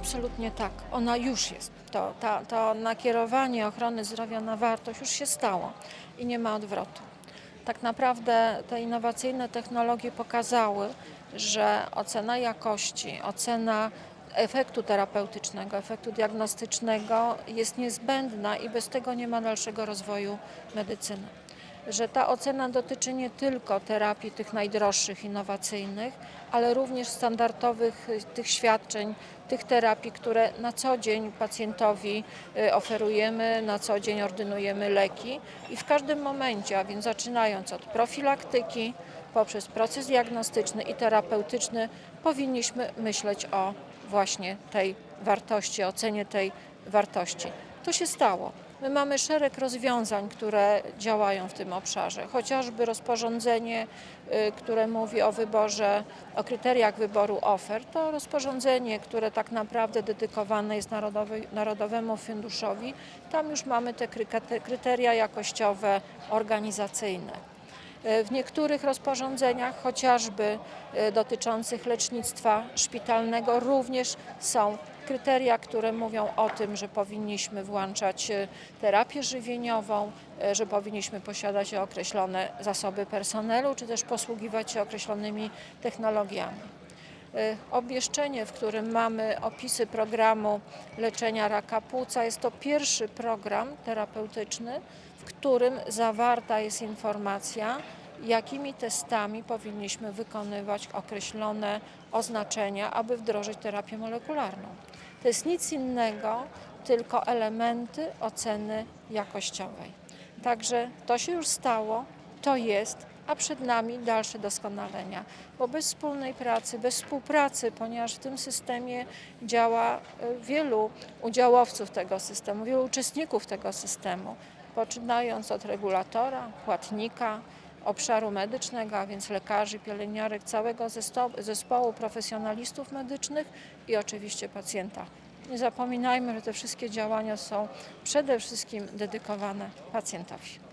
Absolutnie tak. Ona już jest. To, ta, to nakierowanie ochrony zdrowia na wartość już się stało i nie ma odwrotu. Tak naprawdę te innowacyjne technologie pokazały, że ocena jakości, ocena efektu terapeutycznego, efektu diagnostycznego jest niezbędna i bez tego nie ma dalszego rozwoju medycyny. Że ta ocena dotyczy nie tylko terapii tych najdroższych, innowacyjnych, ale również standardowych y, tych świadczeń, tych terapii, które na co dzień pacjentowi y, oferujemy, na co dzień ordynujemy leki i w każdym momencie, a więc zaczynając od profilaktyki, poprzez proces diagnostyczny i terapeutyczny, powinniśmy myśleć o właśnie tej wartości, ocenie tej wartości. To się stało. My mamy szereg rozwiązań, które działają w tym obszarze, chociażby rozporządzenie, y, które mówi o wyborze, o kryteriach wyboru ofert, to rozporządzenie, które tak naprawdę dedykowane jest Narodowej, Narodowemu Funduszowi. Tam już mamy te kryteria jakościowe, organizacyjne. E, W niektórych rozporządzeniach, chociażby e, dotyczących lecznictwa szpitalnego, również są kryteria, które mówią o tym, że powinniśmy włączać e, terapię żywieniową, e, że powinniśmy posiadać określone zasoby personelu, czy też posługiwać się określonymi technologiami. E, Obwieszczenie, w którym mamy opisy programu leczenia raka płuca, jest to pierwszy program terapeutyczny, w którym zawarta jest informacja, jakimi testami powinniśmy wykonywać określone oznaczenia, aby wdrożyć terapię molekularną. To jest nic innego, tylko elementy oceny jakościowej. Także to się już stało, to jest, a przed nami dalsze doskonalenia, bo bez wspólnej pracy, bez współpracy, ponieważ w tym systemie działa e, wielu udziałowców tego systemu, wielu uczestników tego systemu, poczynając od regulatora, płatnika, obszaru medycznego, a więc lekarzy, pielęgniarek, całego zespołu profesjonalistów medycznych i oczywiście pacjenta. Nie zapominajmy, że te wszystkie działania są przede wszystkim dedykowane pacjentowi.